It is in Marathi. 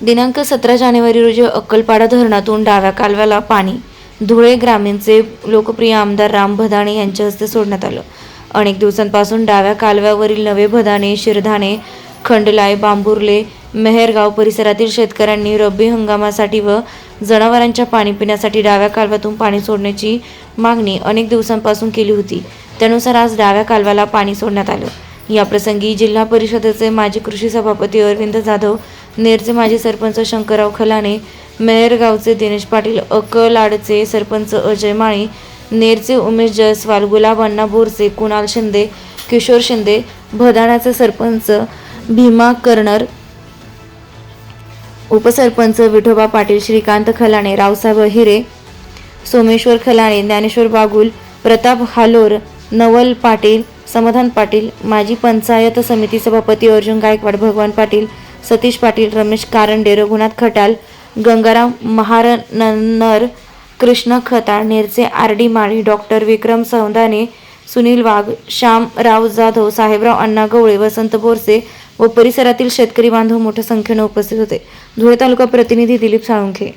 दिनांक सतरा जानेवारी रोजी अक्कलपाडा धरणातून डाव्या कालव्याला पाणी धुळे ग्रामीणचे लोकप्रिय आमदार राम भदाणे यांच्या हस्ते सोडण्यात आलं. अनेक दिवसांपासून डाव्या कालव्यावरील नवे भदाणे शिरधाणे खंडलाय बांबुर्ले मेहरगाव परिसरातील शेतकऱ्यांनी रब्बी हंगामासाठी व जनावरांच्या पाणी पिण्यासाठी डाव्या कालव्यातून पाणी सोडण्याची मागणी अनेक दिवसांपासून केली होती. त्यानुसार आज डाव्या कालव्याला पाणी सोडण्यात आलं. याप्रसंगी जिल्हा परिषदेचे माजी कृषी सभापती अरविंद जाधव नेरचे माजी सरपंच शंकरराव खलाणे मेहरगावचे दिनेश पाटील अकलाडचे सरपंच अजय माळी नेरचे उमेश जयस्वाल गुलाबांना बोरसे कुणाल शिंदे किशोर शिंदे भदाण्याचे सरपंच भीमा कर्णर उपसरपंच विठोबा पाटील श्रीकांत खलाणे रावसाहेब हिरे सोमेश्वर खलाणे ज्ञानेश्वर बागुल प्रताप हालोर नवल पाटील समाधान पाटील माजी पंचायत समिती सभापती अर्जुन गायकवाड भगवान Patil Satish Patil Ramesh Karande Raghunath Khatal Gangaram Maharnar Krishna Khatal नेरचे R D Mali doctor Vikram Saundane Sunil Wagh Shyamrao Jadhav Sahebrao Anna Gawale Vasant Borse व परिसरातील शेतकरी बांधव मोठ्या संख्येने उपस्थित होते. धुळे तालुका प्रतिनिधी दिलीप साळुंखे.